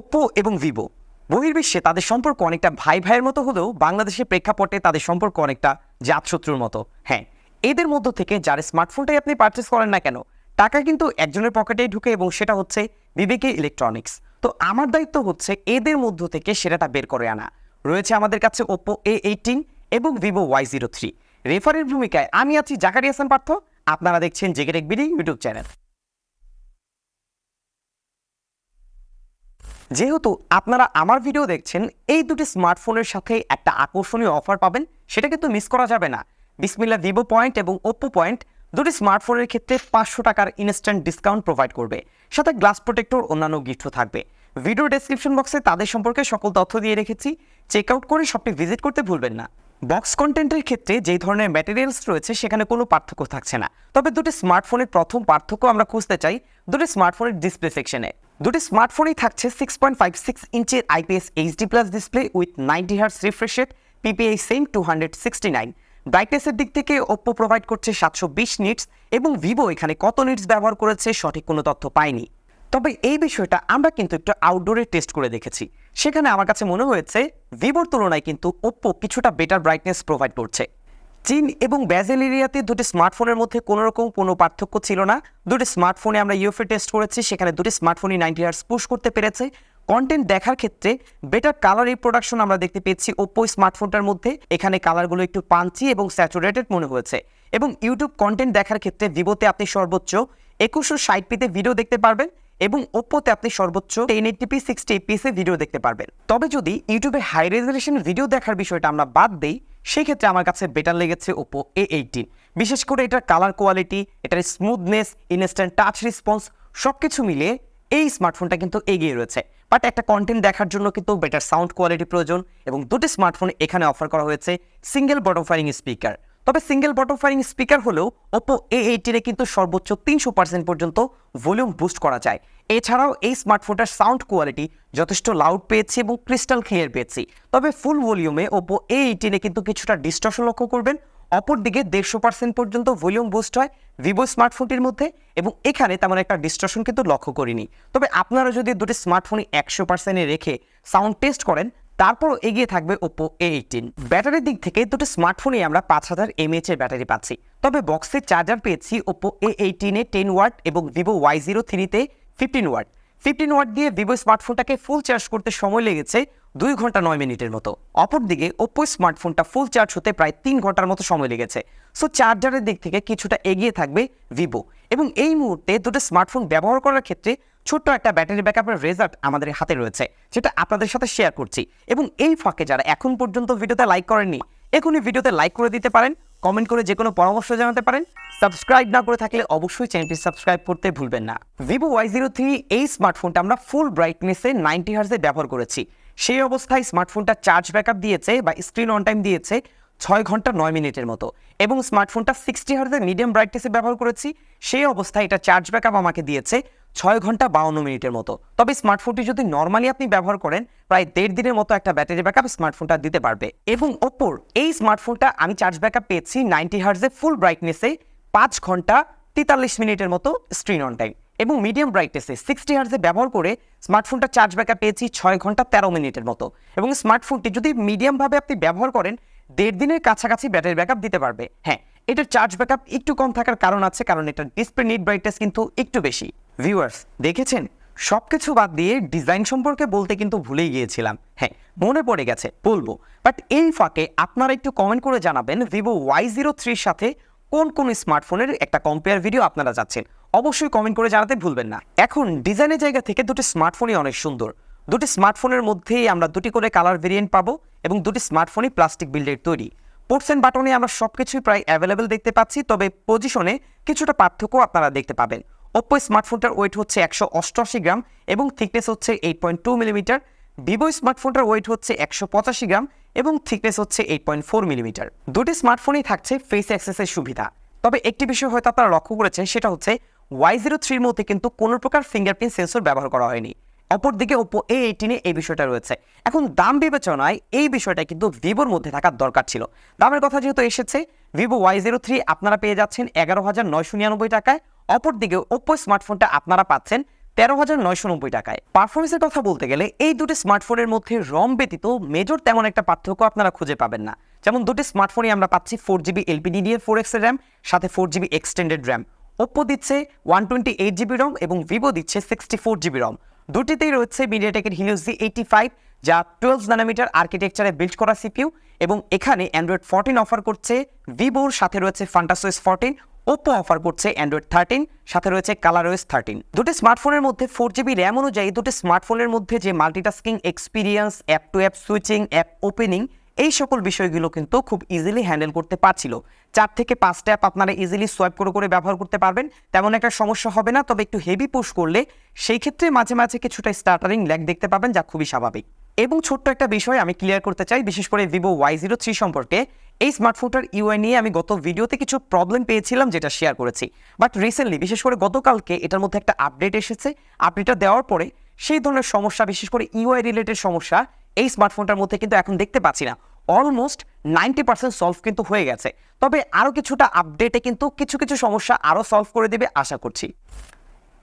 Oppo এবং Vivo বহির্বিশ্বে তাদের সম্পর্ক অনেকটা ভাই ভাইয়ের মতো হলেও বাংলাদেশের প্রেক্ষাপটে তাদের সম্পর্ক অনেকটা জাতশত্রুর মতো। হ্যাঁ এদের মধ্য থেকে যার স্মার্টফোনটাই আপনি পারচেস করেন না কেন, টাকা কিন্তু একজনের পকেটেই ঢুকে এবং সেটা হচ্ছে বিবেকে ইলেকট্রনিক্স তো আমার দায়িত্ব হচ্ছে এদের মধ্য থেকে সেটাটা বের করে আনা। রয়েছে আমাদের কাছে ওপ্পো এ এইটিন এবং ভিভো ওয়াই জিরো থ্রি রেফারের ভূমিকায় আমি আছি জাকারি হাসান পার্থ। আপনারা দেখছেন জেগে টেক বিডি ইউটিউব চ্যানেল। যেহেতু আপনারা আমার ভিডিও দেখছেন, এই দুটি স্মার্টফোনের সাথে একটা আকর্ষণীয় অফার পাবেন, সেটা কিন্তু মিস করা যাবে না। বিসমিল্লা ভিভো পয়েন্ট এবং ওপ্পো পয়েন্ট দুটি স্মার্টফোনের ক্ষেত্রে পাঁচশো টাকার ইনস্ট্যান্ট ডিসকাউন্ট প্রোভাইড করবে। সাথে গ্লাস প্রোটেক্টর অন্যান্য গিফটও থাকবে। ভিডিও ডেসক্রিপশন বক্সে তাদের সম্পর্কে সকল তথ্য দিয়ে রেখেছি। চেক আউট করে শপটি ভিজিট করতে ভুলবেন না। বক্স কন্টেন্টের ক্ষেত্রে যেই ধরনের ম্যাটেরিয়ালস রয়েছে, সেখানে কোনো পার্থক্য থাকছে না। তবে দুটি স্মার্টফোনের প্রথম পার্থক্য আমরা খুঁজতে চাই দুটি স্মার্টফোনের ডিসপ্লে সেকশনে দুটি স্মার্টফোনই থাকছে six point five six ইঞ্চের IPS HD plus display with ninety hertz refresh rate PPI same two hundred sixty nine ব্রাইটনেসের দিক থেকে ওপ্পো প্রোভাইড করছে সাতশো বিশ নিটস এবং ভিভো এখানে কত নিটস ব্যবহার করেছে সঠিক কোনো তথ্য পায়নি। তবে এই বিষয়টা আমরা কিন্তু একটু আউটডোরে টেস্ট করে দেখেছি। সেখানে আমার কাছে মনে হয়েছে ভিভোর তুলনায় কিন্তু ওপ্পো কিছুটা বেটার ব্রাইটনেস প্রোভাইড করছে। চীন এবং ব্যাজেল এরিয়াতে দুটি স্মার্টফোনের মধ্যে কোনো রকম কোনো পার্থক্য ছিল না। দুটি স্মার্টফোনে আমরা ইউএফএ টেস্ট করেছি, সেখানে দুটি স্মার্টফোনই নাইনটি হার্স পুশ করতে পেরেছে। কন্টেন্ট দেখার ক্ষেত্রে বেটার কালার রিপ্রোডাকশন আমরা দেখতে পেয়েছি ওপ্পো স্মার্টফোনটার মধ্যে। এখানে কালারগুলো একটু পাঞ্চি এবং স্যাচুরেটেড মনে হয়েছে এবং ইউটিউব কন্টেন্ট দেখার ক্ষেত্রে ভিভোতে আপনি সর্বোচ্চ একুশশো ষাট পিতে ভিডিও দেখতে পারবেন এবং ওপ্পোতে আপনি সর্বোচ্চ টেন এইটটিপি সিক্সটি এপিএসে ভিডিও দেখতে পারবেন। তবে যদি ইউটিউবে হাই রেজলিউশন ভিডিও দেখার বিষয়টা আমরা বাদ দিই সেক্ষেত্রে আমার কাছে বেটার লেগেছে ওপো এ এইটিন বিশেষ করে এটার কালার কোয়ালিটি এটার স্মুথনেস ইনস্ট্যান্ট টাচ রেসপন্স সব কিছু মিলিয়ে এই স্মার্টফোনটা কিন্তু এগিয়ে রয়েছে। বাট একটা কন্টেন্ট দেখার জন্য কিন্তু বেটার সাউন্ড কোয়ালিটি প্রয়োজন এবং দুটি স্মার্টফোন এখানে অফার করা হয়েছে সিঙ্গেল বটম ফায়ারিং স্পিকার তবে সিঙ্গেল বটম ফায়ারিং স্পিকার হলেও ওপো এ এইটিনে কিন্তু সর্বোচ্চ তিনশো পার্সেন্ট পর্যন্ত ভলিউম বুস্ট করা যায়। এছাড়াও এই স্মার্টফোনটার সাউন্ড কোয়ালিটি যথেষ্ট লাউড পেয়েছি এবং ক্রিস্টাল ক্লিয়ার পেয়েছি। তবে ফুল ভলিউমে ওপো এ এইটিনে কিন্তু কিছুটা ডিস্টর্শন লক্ষ্য করবেন। অপরদিকে দেড়শো পার্সেন্ট পর্যন্ত ভলিউম বুস্ট হয় ভিভো স্মার্টফোনটির মধ্যে এবং এখানে তেমন একটা ডিস্টর্শন কিন্তু লক্ষ্য করিনি। তবে আপনারা যদি দুটি স্মার্টফোনই একশো পার্সেন্টে রেখে সাউন্ড টেস্ট করেন, তারপরও এগিয়ে থাকবে ওপো এ এইটিন ব্যাটারির দিক থেকে দুটো স্মার্টফোনে আমরা পাঁচ হাজার এমএএচ এর ব্যাটারি পাচ্ছি। তবে বক্সের চার্জার পেয়েছি ওপো এ এইটিনে টেন ওয়াট এবং ভিভো ওয়াই জিরো থ্রিতে ফিফটিন ওয়াট। ফিফটিন ওয়াট দিয়ে ভিভো স্মার্টফোনটাকে ফুল চার্জ করতে সময় লেগেছে দুই ঘণ্টা নয় মিনিটের মতো। অপরদিকে ওপ্পো স্মার্টফোনটা ফুল চার্জ হতে প্রায় তিন ঘণ্টার মতো সময় লেগেছে। সো চার্জারের দিক থেকে কিছুটা এগিয়ে থাকবে ভিভো। এবং এই মুহূর্তে দুটো স্মার্টফোন ব্যবহার করার ক্ষেত্রে ছোট্ট একটা ব্যাটারি ব্যাকআপের রেজাল্ট আমাদের হাতে রয়েছে, যেটা আপনাদের সাথে শেয়ার করছি। এবং এই ফাঁকে যারা এখন পর্যন্ত ভিডিওতে লাইক করেননি, এখনই ভিডিওতে লাইক করে দিতে পারেন। কমেন্ট করে যে কোনো পরামর্শ জানাতে পারেন। সাবস্ক্রাইব না করে থাকলে অবশ্যই চ্যানেলটি সাবস্ক্রাইব করতে ভুলবেন না। ভিভো ওয়াই জিরো থ্রি এই স্মার্টফোনটা আমরা ফুল ব্রাইটনেসে নাইনটি হার্সে ব্যবহার করেছি। সেই অবস্থায় স্মার্টফোনটা চার্জ ব্যাকআপ দিয়েছে বা স্ক্রিন অন টাইম দিয়েছে। ছয় ঘণ্টা নয় মিনিটের মতো। এবং স্মার্টফোনটা সিক্সটি হার্সে মিডিয়াম ব্রাইটনেসে ব্যবহার করেছি। সেই অবস্থায় এটা চার্জ ব্যাকআপ আমাকে দিয়েছে ছয় ঘণ্টা বাউন্ন মিনিটের মতো। তবে স্মার্টফোনটি যদি নর্মালি আপনি ব্যবহার করেন, প্রায় দেড় দিনের মতো একটা ব্যাটারি ব্যাকআপ স্মার্টফোনটা দিতে পারবে। এবং ওপোর, এই স্মার্টফোনটা আমি চার্জ ব্যাকআপ পেয়েছি নাইনটি হার্সে ফুল ব্রাইটনেসে পাঁচ ঘণ্টা তেতাল্লিশ মিনিটের মতো স্ক্রিন অন টাইম এবং মিডিয়াম ব্রাইটনেসে সিক্সটি হার্সে ব্যবহার করে স্মার্টফোনটা চার্জ ব্যাকআপ পেয়েছি ছয় ঘণ্টা তেরো মিনিটের মতো। এবং স্মার্টফোনটি যদি মিডিয়ামভাবে আপনি ব্যবহার করেন দেড় দিনের কাছাকাছি ব্যাটারি ব্যাকআপ দিতে পারবে। হ্যাঁ এটার চার্জ ব্যাকআপ একটু কম থাকার কারণ আছে, কারণ এটার ডিসপ্লে নিট ব্রাইটনেস কিন্তু একটু বেশি। ভিউয়ার্স দেখেছেন? সব কিছু বাদ দিয়ে ডিজাইন সম্পর্কে বলতে কিন্তু ভুলেই গিয়েছিলাম। হ্যাঁ মনে পড়ে গেছে, বলব। বাট এই ফাঁকে আপনারা একটু কমেন্ট করে জানাবেন ভিভো ওয়াই জিরো থ্রির সাথে কোন কোন স্মার্টফোনের একটা কম্পেয়ার ভিডিও আপনারা যাচ্ছেন। অবশ্যই কমেন্ট করে জানাতে ভুলবেন না। এখন ডিজাইনের জায়গা থেকে দুটি স্মার্টফোনই অনেক সুন্দর। দুটি স্মার্টফোনের মধ্যেই আমরা দুটি করে কালার ভেরিয়েন্ট পাবো এবং দুটি স্মার্টফোনই প্লাস্টিক বিল্ডের তৈরি। পোর্টস অ্যান্ড বাটনে আমরা সব কিছুই প্রায় অ্যাভেলেবেল দেখতে পাচ্ছি, তবে পজিশনে কিছুটা পার্থক্য আপনারা দেখতে পাবেন। ওপ্পো স্মার্টফোনটার ওয়েট হচ্ছে একশো অষ্টআশি গ্রাম এবং থিকনেস হচ্ছে eight point two millimetre Vivo স্মার্টফোনটার weight হচ্ছে একশো পঁচাশি গ্রাম এবং থিকনেস হচ্ছে এইট পয়েন্ট ফোর মিলিমিটার দুটি স্মার্টফোনেই থাকছে ফেস অ্যাক্সেসের সুবিধা। তবে একটি বিষয় হয়তো আপনারা লক্ষ্য করেছেন, সেটা হচ্ছে ওয়াই জিরো থ্রির মধ্যে কিন্তু কোনো প্রকার ফিঙ্গারপ্রিন্ট সেন্সর ব্যবহার করা হয়নি। অপরদিকে ওপো এ এইটিনে এই বিষয়টা রয়েছে। এখন দাম বিবেচনায় এই বিষয়টা কিন্তু ভিভোর মধ্যে থাকার দরকার ছিল। দামের কথা যেহেতু এসেছে ভিভো ওয়াই জিরো থ্রি আপনারা পেয়ে যাচ্ছেন এগারো হাজার নয়শো নিরানব্বই টাকায় অপরদিকে ওপো স্মার্টফোনটা আপনারা পাচ্ছেন তেরো হাজার নয়শো নব্বই টাকায়। পারফরমেন্সের কথা বলতে গেলে এই দুটি স্মার্টফোনের মধ্যে রম ব্যতীত মেজর তেমন একটা পার্থক্য আপনারা খুঁজে পাবেন না। যেমন দুটি স্মার্টফোনই আমরা পাচ্ছি ফোর জিবি এলপিডিডিএ ফোর এক্সের র্যাম সাথে four GB extended RAM Oppo দিচ্ছে one twenty eight GB ROM এবং ভিভো দিচ্ছে সিক্সটি ফোর জিবি রম দুটিতেই রয়েছে মিডিয়াটেকের হিলিওস জি এইটি ফাইভ যা টুয়েলভ নানোমিটার আর্কিটেকচারে বিল্ড করা সিপিউ এবং এখানে অ্যান্ড্রয়েড ফোরটিন অফার করছে ভিভোর সাথে রয়েছে Funtouch OS fourteen Oppo offer করছে অ্যান্ড্রয়েড থার্টিন সাথে রয়েছে কালারওয়েস থার্টিন দুটি স্মার্টফোনের মধ্যে ফোর জিবি র্যাম অনুযায়ী দুটি স্মার্টফোনের মধ্যে যে multitasking experience app to app switching app opening এই সকল বিষয়গুলো কিন্তু খুব ইজিলি হ্যান্ডেল করতে পারছিল। চার থেকে পাঁচ ট্যাপ আপনারা ইজিলি সোয়াইপ করে করে ব্যবহার করতে পারবেন। তেমন একটা সমস্যা হবে না, তবে একটু হেভি পুশ করলে সেই ক্ষেত্রে মাঝে মাঝে কিছুটা স্টার্টারিং ল্যাগ দেখতে পাবেন, যা খুবই স্বাভাবিক। এবং ছোট্ট একটা বিষয় আমি ক্লিয়ার করতে চাই, বিশেষ করে ভিভো ওয়াই জিরো থ্রি সম্পর্কে। এই স্মার্টফোনটার ইউআই নিয়ে আমি গত ভিডিওতে কিছু প্রবলেম পেয়েছিলাম, যেটা শেয়ার করেছি। বাট রিসেন্টলি বিশেষ করে গতকালকে এটার মধ্যে একটা আপডেট এসেছে। আপডেটটা দেওয়ার পরে সেই ধরনের সমস্যা, বিশেষ করে ইউআই রিলেটেড সমস্যা, এই স্মার্টফোনটার মধ্যে কিন্তু এখন দেখতে পাচ্ছি না। অলমোস্ট নাইনটি পার্সেন্ট সলভ কিন্তু হয়ে গেছে। তবে আরও কিছুটা আপডেটে কিন্তু কিছু কিছু সমস্যা আরও সলভ করে দেবে আশা করছি।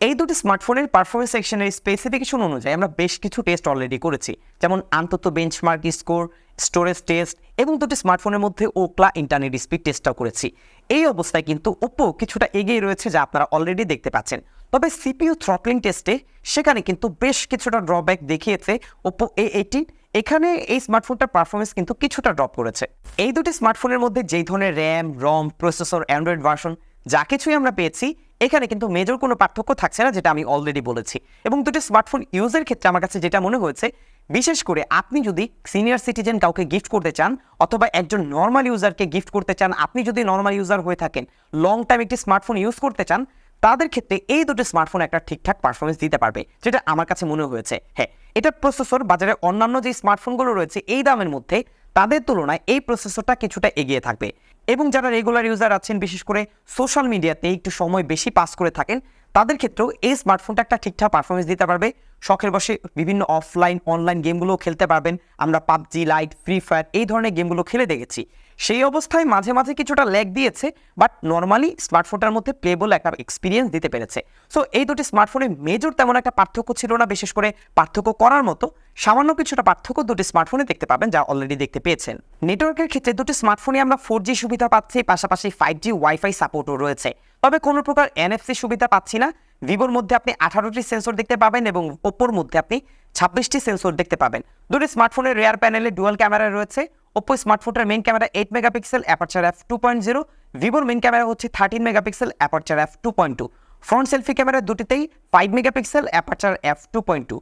এই দুটি স্মার্টফোনের পারফরমেন্স সেকশনের স্পেসিফিকেশন অনুযায়ী আমরা বেশ কিছু টেস্ট অলরেডি করেছি। যেমন AnTuTu benchmark score storage test এবং দুটি স্মার্টফোনের মধ্যে ওকলা ইন্টারনেট স্পিড টেস্টটাও করেছি। এই অবস্থায় কিন্তু ওপো কিছুটা এগিয়ে রয়েছে যা আপনারা অলরেডি দেখতে পাচ্ছেন। তবে সিপিইউ থ্রটলিং টেস্টে সেখানে কিন্তু বেশ কিছুটা ড্রব্যাক দেখিয়েছে ওপ্পো এ এইটিন এখানে এই স্মার্টফোনটার পারফরমেন্স কিন্তু কিছুটা ড্রপ করেছে। এই দুটি স্মার্টফোনের মধ্যে যেই ধরনের RAM ROM processor Android version যা কিছুই আমরা পেয়েছি, এখানে কিন্তু মেজর কোনো পার্থক্য থাকছে না, যেটা আমি অলরেডি বলেছি। এবং দুটি স্মার্টফোন ইউজের ক্ষেত্রে আমার কাছে যেটা মনে হয়েছে, বিশেষ করে আপনি যদি সিনিয়র সিটিজেন কাউকে গিফট করতে চান, অথবা একজন নর্মাল ইউজারকে গিফট করতে চান, আপনি যদি নর্মাল ইউজার হয়ে থাকেন লং টাইম একটি স্মার্টফোন ইউজ করতে চান তাদের ক্ষেত্রে এই দুটো স্মার্টফোন একটা ঠিকঠাক পারফরমেন্স দিতে পারবে, যেটা আমার কাছে মনে হয়েছে। হ্যাঁ এটা প্রসেসর বাজারে অন্যান্য যে স্মার্টফোনগুলো রয়েছে, এই দামের মধ্যে তাদের তুলনায় এই প্রসেসরটা কিছুটা এগিয়ে থাকবে। এবং যারা রেগুলার ইউজার আছেন, বিশেষ করে সোশ্যাল মিডিয়াতে একটু সময় বেশি পাস করে থাকেন, তাদের ক্ষেত্রেও এই স্মার্টফোনটা একটা ঠিকঠাক পারফরমেন্স দিতে পারবে। শখের বসে বিভিন্ন অফলাইন অনলাইন গেমগুলোও খেলতে পারবেন। আমরা পাবজি লাইট ফ্রি ফায়ার এই ধরনের গেমগুলো খেলে দেখেছি। সেই অবস্থায় মাঝে মাঝে কিছুটা ল্যাগ দিয়েছে বাট নর্মালি স্মার্টফোনটার মধ্যে প্লেবল একটা এক্সপিরিয়েন্স দিতে পেরেছে। সো এই দুটি স্মার্টফোনে মেজর তেমন একটা পার্থক্য ছিল না, বিশেষ করে পার্থক্য করার মতো। সামান্য কিছুটা পার্থক্য দুটি স্মার্টফোনে দেখতে পাবেন, যা অলরেডি দেখতে পেয়েছেন। নেটওয়ার্কের ক্ষেত্রে দুটি স্মার্টফোনে আমরা ফোর জি সুবিধা পাচ্ছি, পাশাপাশি ফাইভ জি ওয়াইফাই সাপোর্টও রয়েছে। তবে কোনো প্রকার এনএফসি সুবিধা পাচ্ছি না। ভিভোর মধ্যে আপনি আঠারোটি সেন্সর দেখতে পাবেন এবং ওপ্পোর মধ্যে আপনি ছাব্বিশটি সেন্সর দেখতে পাবেন। দুটি স্মার্টফোনের রেয়ার প্যানেলে ডুয়াল ক্যামেরা রয়েছে। Oppo স্মার্টফোনটার main camera eight megapixel aperture F two point zero ভিভোর মেন ক্যামেরা হচ্ছে thirteen megapixel aperture F two point two front selfie camera দুটিতেই five megapixel aperture F two point two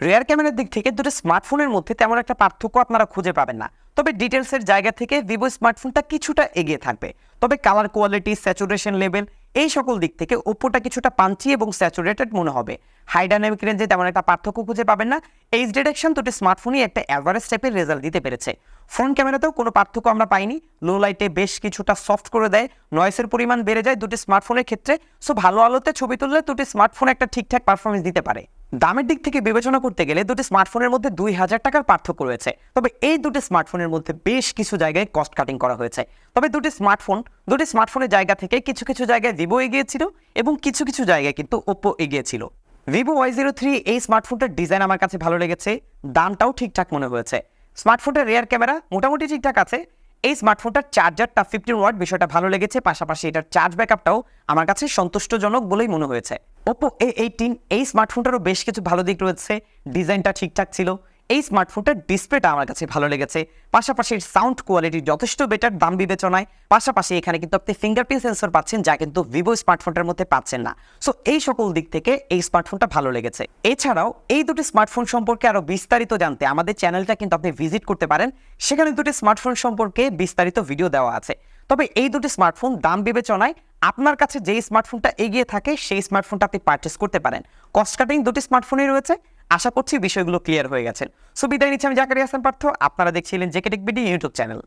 rear ক্যামেরার দিক থেকে দুটো স্মার্টফোনের মধ্যে তেমন একটা পার্থক্য আপনারা খুঁজে পাবেন না। তবে ডিটেলসের জায়গা থেকে ভিভো স্মার্টফোনটা কিছুটা এগিয়ে থাকবে। তবে কালার কোয়ালিটি স্যাচুরেশন লেভেল এই সকল দিক থেকে ওপ্পোটা কিছুটা পাঞ্চি এবং স্যাচুরেটেড মনে হবে। হাই ডাইনামিক রেঞ্জে তেমন একটা পার্থক্য খুঁজে পাবেন না। এইচ ডিরেকশন দুটি স্মার্টফোনই একটা অ্যাভারেজ টাইপের রেজাল্ট দিতে পেরেছে। ফ্রন্ট ক্যামেরাতেও কোনো পার্থক্য আমরা পাইনি। লো লাইটে বেশ কিছুটা সফট করে দেয়। নয়েসের পরিমাণ বেড়ে যায় দুটি স্মার্টফোনের ক্ষেত্রে। সো ভালো আলোতে ছবি তুললে দুটি স্মার্টফোন একটা ঠিকঠাক পারফরমেন্স দিতে পারে। দামের দিক থেকে বিবেচনা করতে গেলে দুটি স্মার্টফোনের মধ্যে দুই হাজার টাকার পার্থক্য রয়েছে। তবে এই দুটি স্মার্টফোনের মধ্যে বেশ কিছু জায়গায় কস্ট কাটিং করা হয়েছে। তবে দুটি স্মার্টফোন দুটি স্মার্টফোনের জায়গা থেকে কিছু কিছু জায়গায় ভিভো এগিয়েছিল এবং কিছু কিছু জায়গায় কিন্তু ওপ্পো এগিয়েছিল ভিভো ওয়াই জিরো থ্রি এই স্মার্টফোনটার ডিজাইন আমার কাছে ভালো লেগেছে, দামটাও ঠিকঠাক মনে হয়েছে। স্মার্টফোনটার রেয়ার ক্যামেরা মোটামুটি ঠিকঠাক আছে, এই স্মার্টফোনটার চার্জারটা ফিফটিন ওয়াট বিষয়টা ভালো লেগেছে, পাশাপাশি এটার চার্জ ব্যাকআপটাও আমার কাছে সন্তুষ্টজনক বলেই মনে হয়েছে। ওপো এ এইটিন এই স্মার্টফোনটারও বেশ কিছু ভালো দিক রয়েছে। ডিজাইনটা ঠিকঠাক ছিল। এই স্মার্টফোনটার ডিসপ্লেটা আমার কাছে ভালো লেগেছে। পাশাপাশি সাউন্ড কোয়ালিটি যথেষ্ট বেটার দাম বিবেচনায়। পাশাপাশি এখানে কিন্তু আপনি ফিঙ্গারপ্রিন্ট সেন্সর পাচ্ছেন, যা কিন্তু ভিভো স্মার্টফোনটার মধ্যে পাচ্ছেন না। সো এই সকল দিক থেকে এই স্মার্টফোনটা ভালো লেগেছে। এছাড়াও, এই দুটি স্মার্টফোন সম্পর্কে আরও বিস্তারিত জানতে আমাদের চ্যানেলটা কিন্তু আপনি ভিজিট করতে পারেন। সেখানে দুটি স্মার্টফোন সম্পর্কে বিস্তারিত ভিডিও দেওয়া আছে। তবে এই দুটি স্মার্টফোন দাম বিবেচনায় আপনার কাছে যেই স্মার্টফোনটা এগিয়ে থাকে, সেই স্মার্টফোনটা আপনি পারচেস করতে পারেন। কস্ট কাটিং দুটি স্মার্টফোনই রয়েছে। আশা করছি বিষয়গুলো ক্লিয়ার হয়ে গেছে। সো নিচ্ছে নিচ্ছি আমি জাকারি হাসান পার্থ। আপনারা দেখছিলেন জেকেটেক বিডি ইউটিউব চ্যানেল